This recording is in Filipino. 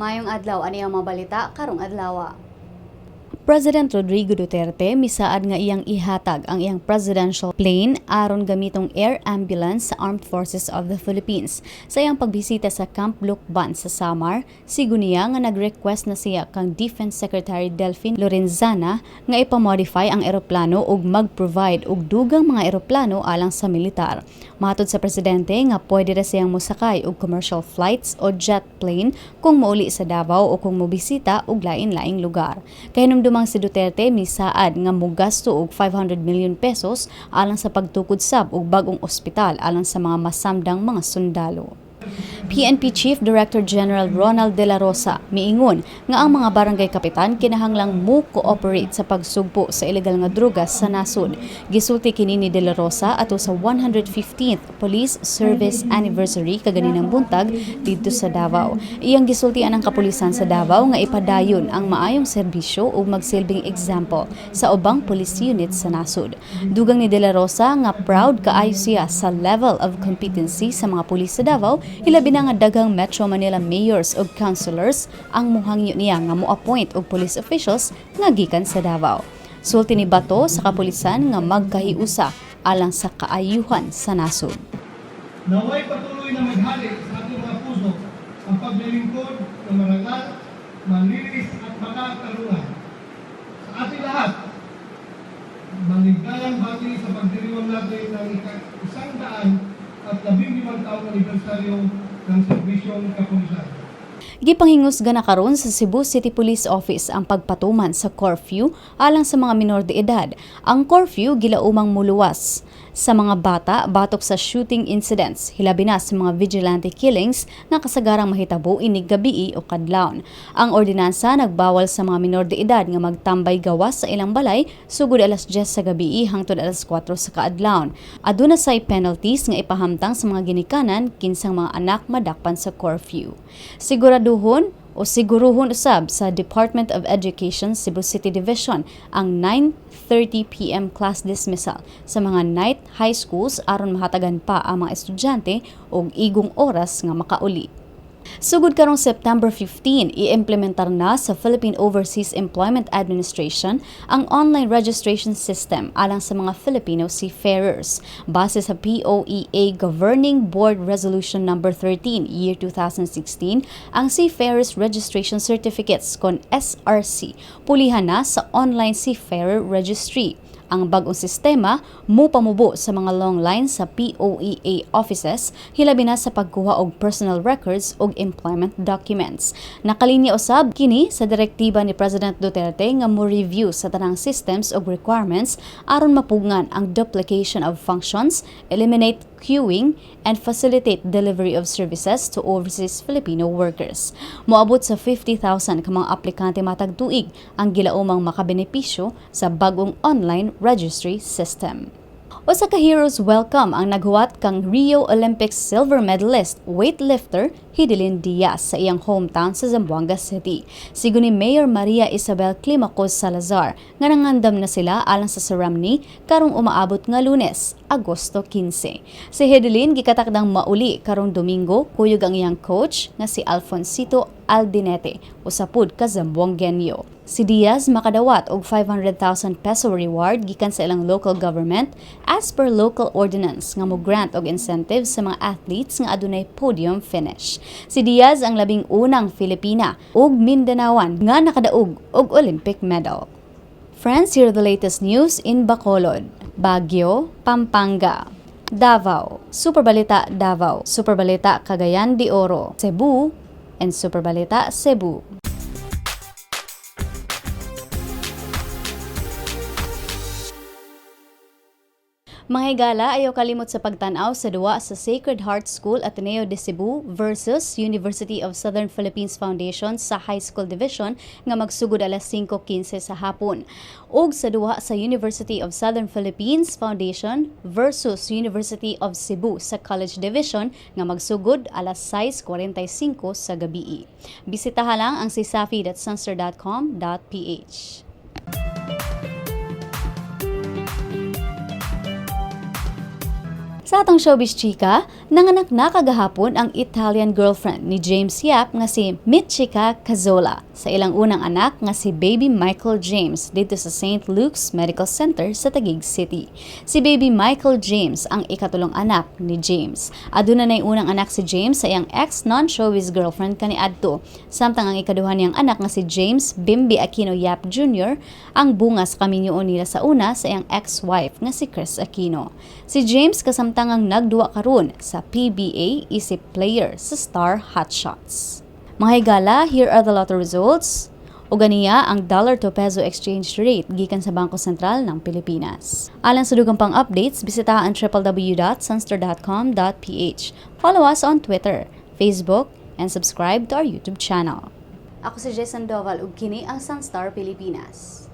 Mayong adlaw ani ang mabalita karong adlaw. President Rodrigo Duterte misaad nga iyang ihatag ang iyang presidential plane aron gamitong air ambulance sa Armed Forces of the Philippines. Sa iyang pagbisita sa Camp Lukban sa Samar, siguniya nga nag-request na siya kang Defense Secretary Delphine Lorenzana nga ipamodify ang eroplano ug mag-provide og dugang mga eroplano alang sa militar. Matod sa presidente nga pwede ra siyang mosakay og commercial flights o jet plane kung mauli sa Davao o kung mobisita og lain-laing lugar. Kay dumang si Duterte misaad nga mogasto og 500 million pesos alang sa pagtukod sab og bagong ospital alang sa mga masamdang mga sundalo. PNP Chief Director General Ronald De La Rosa miingon nga ang mga barangay kapitan kinahanglang mo cooperate sa pagsugpo sa ilegal nga drugas sa nasod. Gisulti kini ni De La Rosa ato sa 115th Police Service Anniversary kaganinang buntag didto sa Davao. Iyang gisultian ang kapulisan sa Davao nga ipadayon ang maayong serbisyo ug magsilbing example sa ubang police units sa nasod. Dugang ni De La Rosa nga proud kaayo siya sa level of competency sa mga pulis sa Davao hilabi na nga daghang Metro Manila mayors ug councilors ang muhangyo niya nga mo-appoint og police officials nga gikan sa Davao. Sulti ni Bato sa kapulisan nga magkahiusa alang sa kaayuhan sa nasod. Naway patuloy na maghali sa ating mga puso ang paglilingkod ng marangal, manlinis at makatarungan. Sa ating lahat, maligayang bati sa pagdiriwang natin ng isang daan at labing limang taong anibersaryo ng serbisyong kapulisan. Gipanghingusga na karon sa Cebu City Police Office ang pagpatuman sa curfew alang sa mga minor de edad. Ang curfew gilaumang muluwas sa mga bata batok sa shooting incidents, hilabi na sa mga vigilante killings nga kasagarang mahitabo inig gabii o kadlawon. Ang ordinansa nagbawal sa mga minor de edad nga magtambay gawas sa ilang balay sugod alas 10 sa gabii hangtod alas 4 sa kaadlawon. Aduna say penalties nga ipahamtang sa mga ginikanan kinsang mga anak madakpan sa curfew. Siguraduhon o siguruhon usab sa Department of Education Cebu City Division ang 9:30 PM class dismissal sa mga night high schools aron mahatagan pa ang mga estudyante og igong oras nga makauli. Sugod karong September 15, i-implementar na sa Philippine Overseas Employment Administration ang online registration system alang sa mga Filipino seafarers. Base sa POEA Governing Board Resolution Number 13, Year 2016, ang Seafarers Registration Certificates kon SRC pulihan na sa Online Seafarer Registry. Ang bagong sistema mo pamubo sa mga long lines sa POEA offices hilabi na sa pagkuha og personal records ug employment documents. Nakalinya usab kini sa direktiba ni President Duterte nga mo review sa tanang systems ug requirements aron mapugngan ang duplication of functions, eliminate queuing, and facilitate delivery of services to overseas Filipino workers. Moabot sa 50,000 ka mga aplikante matag ang gilaumang makabenepisyo sa bagong online registry system. Ka heroes welcome ang naghuwat kang Rio Olympics silver medalist weightlifter Hidilyn Diaz sa iyang hometown sa Zamboanga City. Sigo ni Mayor Maria Isabel Climacos Salazar nga nangandam na sila alang sa ceremony karong umaabot nga Lunes, Agosto 15. Si Hidilyn gikatakdang mauli karong Domingo kuyog ang iyang coach nga si Alfonsito Aldinete usapud ka Zamboangenyo. Si Diaz makadawat og 500,000 peso reward gikan sa ilang local government as per local ordinance nga mo grant og incentives sa mga athletes nga adunay podium finish. Si Diaz ang labing unang Filipina ug Mindanaoan nga nakadaog og Olympic medal. Friends, here are the latest news in Bacolod, Baguio, Pampanga, Davao, Superbalita Davao, Superbalita Cagayan de Oro, Cebu, and Superbalita Cebu. Mga higala, ayaw kalimot sa pagtanaw sa duwa sa Sacred Heart School Ateneo de Cebu versus University of Southern Philippines Foundation sa High School Division nga magsugod alas 5.15 sa hapon. ug sa duwa sa University of Southern Philippines Foundation versus University of Cebu sa College Division nga magsugod alas 6.45 sa gabi. Bisitaha lang ang sisafi.sunster.com.ph. Sa atong showbiz chika, nanganak na kagahapon ang Italian girlfriend ni James Yap nga si Michika Cazzola sa ilang unang anak nga si baby Michael James dito sa St. Luke's Medical Center sa Taguig City. Si baby Michael James ang ikatulong anak ni James. Aduna na unang anak si James sa iyang ex non-showbiz girlfriend kani adto. Samtang ang ikaduha niyang anak nga si James Bimbi Aquino Yap Jr. ang bunga sa kaminyoon nila sa una sa iyang ex-wife nga si Chris Aquino. Si James kasamtangang nagduwa karon sa PBA isip player sa Star Hotshots. Mga higala, here are the lotto results. O ganiya ang dollar to peso exchange rate gikan sa Bangko Sentral ng Pilipinas. Alang sa dugang pang updates, bisita ang www.sunstar.com.ph. Follow us on Twitter, Facebook, and subscribe to our YouTube channel. Ako si Jason Doval ug kini ang Sunstar Pilipinas.